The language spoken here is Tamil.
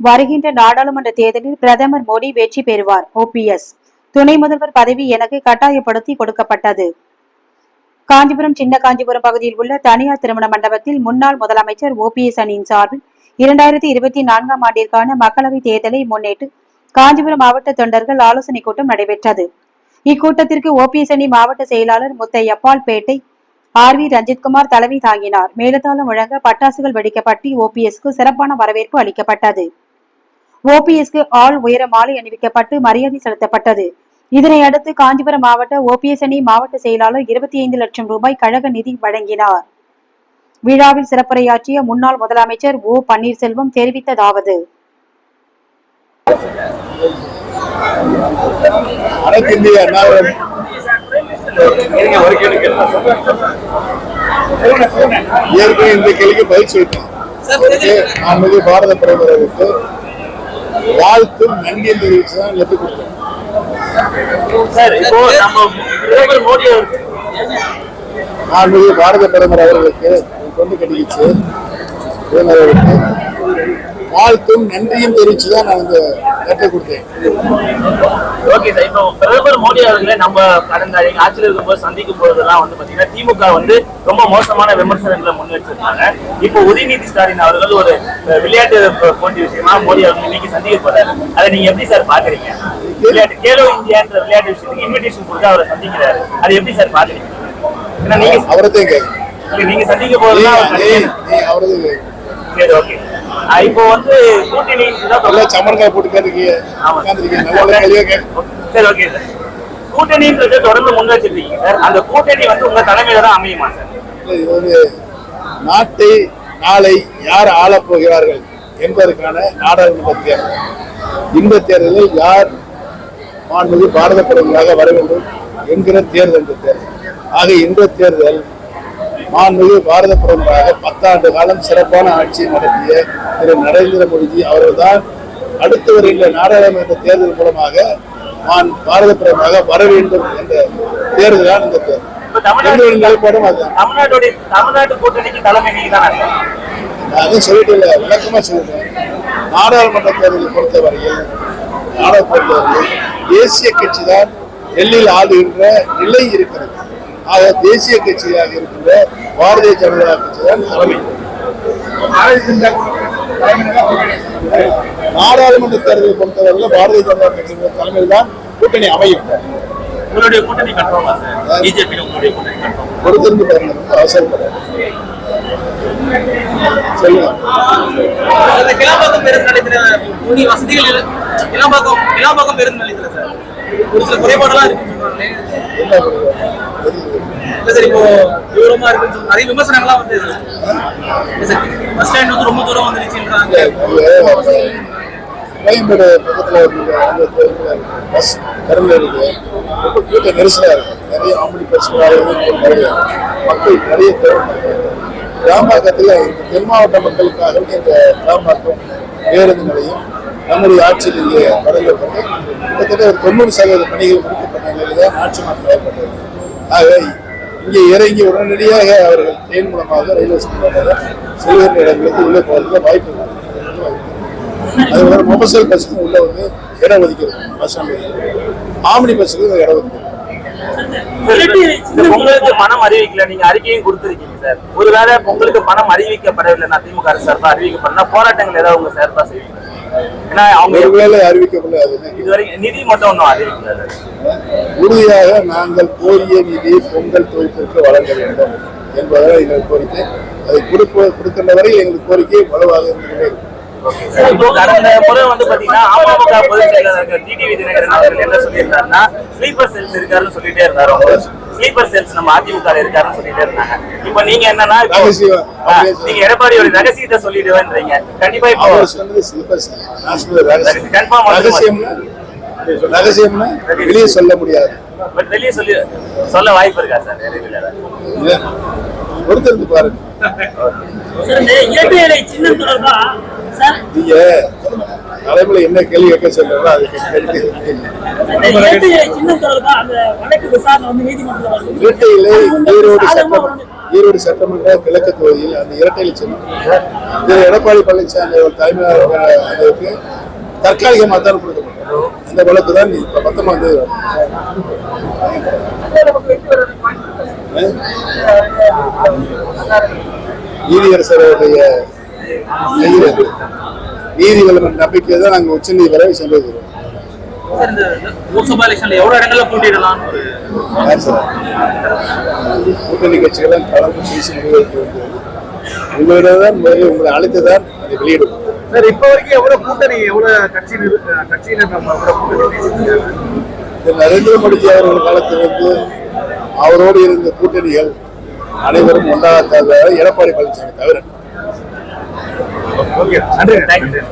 வருகின்ற நாடாளுமன்ற தேர்தலில் பிரதமர் மோடி வெற்றி பெறுவார் ஓபிஎஸ் துணை முதல்வர் பதவி எனக்கு கட்டாயப்படுத்தி கொடுக்கப்பட்டது. காஞ்சிபுரம் சின்ன காஞ்சிபுரம் பகுதியில் உள்ள தனியார் திருமண மண்டபத்தில் முன்னாள் முதலமைச்சர் ஓபிஎஸ் அணியின் சார்பில் இரண்டாயிரத்தி இருபத்தி நான்காம் ஆண்டிற்கான மக்களவைத் தேர்தலை முன்னிட்டு காஞ்சிபுரம் மாவட்ட தொண்டர்கள் ஆலோசனைக் கூட்டம் நடைபெற்றது. இக்கூட்டத்திற்கு ஓபிஎஸ் அணி மாவட்ட செயலாளர் முத்தையப்பால் பேட்டை ஆர் வி ரஞ்சித்குமார் தலைமை தாங்கினார். மேலதாளம் முழங்க பட்டாசுகள் வெடிக்கப்பட்டு ஓபிஎஸ்க்கு சிறப்பான வரவேற்பு அளிக்கப்பட்டது. ஓபிஎஸ்க்கு ஆள் உயர மாலை அணிவிக்கப்பட்டு மரியாதை செலுத்தப்பட்டது. இதனை அடுத்து காஞ்சிபுரம் மாவட்ட ஓபிஎஸ் அணி மாவட்ட செயலாளர் இருபத்தி ஐந்து லட்சம் ரூபாய் கழக நிதி வழங்கினார். விழாவில் சிறப்புரையாற்றிய முன்னாள் முதலமைச்சர் ஓ பன்னீர்செல்வம் தெரிவித்ததாவது. ஏற்கனவே இந்த கேள்விக்கு பதில் சொல்லிட்டேன் பாரத பிரதமருக்கு வாழ்த்தும் நன்றியும் தெரிவித்து தான் லெட்டு கொடுத்தேன். சார் இப்போ நம்ம பிரதமர் மோடி அவர் மாண்புமிகு பாரத பிரதமர் அவர்களுக்கு கொண்டு கட்டிக்கிச்சு அவர்களுக்கு. வாழ்த்தும் நன்றியும் தெரிவித்து தான் நான் இந்த லெட்டை கொடுத்தேன். ஓகே சார் இப்போ பிரதமர் மோடி அவர்களை நம்ம கடந்த ஆட்சியில் இருக்கும்போது சந்திக்கும் போதெல்லாம் வந்து பாத்தீங்கன்னா திமுக வந்து ரொம்ப மோசமான விமர்சனங்களை முன் வச்சிருக்காங்க இப்போ உதயநிதி ஸ்டாலின் அவர்கள் ஒரு விளையாட்டு போட்டி விஷயமா மோடி அவர்கள் இன்னைக்கு சந்திக்க போறாரு. அதை நீங்க எப்படி சார் பாக்குறீங்க? விளையாட்டு கேலோ இந்தியான்ற விளையாட்டு விஷயத்துக்கு இன்விடேஷன் கொடுத்து அவரை சந்திக்கிறாரு. அதை எப்படி சார் பாக்குறீங்க? ஏன்னா நீங்க அவரத்தையும் நீங்க சந்திக்க போறதுலாம் அவர் நீ கண்டிப்பா- நீ அவரதையும் கேட்க சரி ஓகே இப்போ வந்து கூட்டணி சமரங்காய் போட்டு கேட்டுருக்கீங்க. சரி ஓகே சார். கூட்டணின்றது தொடர்ந்து முன் வச்சிருக்கீங்க சார். அந்த கூட்டணி வந்து உங்க தலைமையில தான் அமையுமா சார்? ஒரு நாட்டை நாளை யார் ஆளப் போகிறார்கள் என்பதற்கான நாடாளுமன்ற தேர்தல் இந்த தேர்தலில் யார் மாண்புமிகு பாரத பிரதமராக வர வேண்டும் என்கிற தேர்தல் இந்த தேர்தல். ஆக இந்த தேர்தல் மாண்புமிகு பாரத பிரதமராக பத்தாண்டு காலம் சிறப்பான ஆட்சியை நடத்திய திரு நரேந்திர மோடிஜி அவர்கள்தான் அடுத்து வருகின்ற நாடாளுமன்ற தேர்தல் மூலமாக மான் பாரத பிரதமராக வர வேண்டும் என்ற தேர்தல் தான் இந்த தேர்தல் நிலைப்பாடும் அதுதான். நான் அதுவும் சொல்லிட்டு இல்லை விளக்கமா சொல்லிட்டேன். நாடாளுமன்ற தேர்தலை பொறுத்தவரையில் நாடாள பொறுத்தவரையில் தேசிய கட்சி தான் டெல்லியில் ஆளுகின்ற நிலை இருக்கிறது. ஆக தேசிய கட்சியாக இருக்கின்ற பாரதிய ஜனதா கட்சி தான் தலைமை. நாடாளுமன்ற தேர்தலை பொறுத்தவரையில் பாரதிய ஜனதா கட்சியின் தலைமையில் தான் கூட்டணி அமையும். உங்களுடைய கூட்டணி கட்டுறோமா சார்? பிஜேபி உங்களுடைய கூட்டணி கட்டுறோம் பொறுத்திருந்து பாருங்க ரொம்ப அவசரப்படுறேன் சொல்லுங்க. அந்த கிளாம்பாக்கம் பேருந்து நிலையத்துல துணி வசதிகள் கிளாம்பாக்கம் கிளாம்பாக்கம் பேருந்து நிலையத்துல சார். ஒரு சில குறைபாடெல்லாம் இருக்குன்னு சார் இப்போ தூரமா இருக்குன்னு நிறைய விமர்சனங்கள்லாம் வந்து சார் பஸ் ஸ்டாண்ட் வந்து ரொம்ப தூரம் வந்துருச்சுன்றாங்க. கோயம்பேடு பக்கத்தில் இருக்கிற அந்த பஸ் கருவில் இருக்கு. ரொம்ப கூட்ட நெரிசலாக இருக்கும் நிறைய ஆம்பளை பஸ்ஸுகளாக நிறைய மக்கள் நிறைய தேவைப்படுறாங்க கிராமத்தில் இந்த தென் மாவட்ட மக்களுக்காக இந்த கிராமக்கம் பேருந்து நிலையம் நம்முடைய ஆட்சியில் இங்கே தொடங்கப்பட்டு கிட்டத்தட்ட ஒரு தொண்ணூறு சதவீத பணிகள் முடிக்கப்பட்ட நிலையில் தான் ஆட்சி மாற்றம் ஏற்பட்டது? ஆக இங்கே இறங்கி உடனடியாக அவர்கள் ட்ரெயின் மூலமாக ரயில்வே மூலமாக செல்கிற இடங்களுக்கு உள்ளே போகிறதுக்கு வாய்ப்பு அது ஒரு மொபைல் பஸ்ஸுக்கு உள்ள வந்து இடம் ஒதுக்கிறது பஸ் ஆம்னி பஸ்ஸுக்கு இடம் ஒதுக்கிறது இந்த பொங்கலுக்கு பணம் அறிவிக்கல. நீங்க அறிக்கையும் கொடுத்துருக்கீங்க சார். ஒருவேளை பொங்கலுக்கு பணம் அறிவிக்கப்படவில்லை திமுக அரசு சார்பா போராட்டங்கள் ஏதாவது உங்க சார்பா செய்வீங்க ஏன்னா அவங்க ஒருவேளை அறிவிக்கப்படல? இதுவரை நிதி மட்டும் ஒன்றும் அறிவிக்கல. உறுதியாக நாங்கள் கோரிய நிதி பொங்கல் தொகுப்பிற்கு வழங்க வேண்டும் என்பதுதான் எங்கள் கோரிக்கை அதை கொடுப்ப கொடுக்கின்ற வரை எங்கள் கோரிக்கை வலுவாக இப்போ கடந்த முறை வந்து பாத்தீங்கன்னா அமமுக பொதுச் செயலாளர் டிடிவி தினகரன் அவர்கள் என்ன சொல்லியிருந்தாருன்னா ஸ்லீப்பர் செல்ஸ் இருக்காருன்னு சொல்லிட்டே இருந்தாரு. அவங்க ஸ்லீப்பர் செல்ஸ் நம்ம அதிமுக இருக்காருன்னு சொல்லிட்டே இருந்தாங்க. இப்போ நீங்க என்னன்னா நீங்க எடப்பாடியோட ரகசியத்தை சொல்லிடுவேன்றீங்க. கண்டிப்பா இப்போ ஆ ரகசியம்னா? ரகசியம்னா வெளியே சொல்ல முடியாது. பட் வெளியே சொல்லி சொல்ல வாய்ப்பு இருக்கா சார்? பொறுத்திருந்து பாருங்க. நீங்க தலைமுறை என்ன கேள்வி கேட்க சொல்றீங்களோ அது வந்து இரட்டையிலே ஈரோடு சட்டம். ஈரோடு சட்டமன்ற கிழக்கு தொகுதியில் அந்த இரட்டையில் திரு எடப்பாடி பழனிசாமி அவர் தலைமையாக அதற்கு தற்காலிகமாக தான் கொடுக்கப்பட்டது. அந்த வழக்கு தான் இப்ப பத்தொன்பதாம் தேதி வரும். கையில் இருக்கு. நீதிகள் நம்பிக்கை தான் நாங்கள் உச்ச ஒரு யார் சார்? கூட்டணி கட்சிகளும் கலந்து பேசி உங்களிடம் முதலில் உங்களை அழைத்து தான் அதை வெளியிடும். சார் இப்ப வரைக்கும் எவ்வளவு கூட்டணி எவ்வளவு கட்சியினர் கட்சியினர் நம்ம நரேந்திர மோடிஜி அவர்கள் காலத்திலிருந்து அவரோடு இருந்த கூட்டணிகள் அனைவரும் ஒன்றாக எடப்பாடி பழனிசாமி தவிர. நன்றி தேங்க்யூ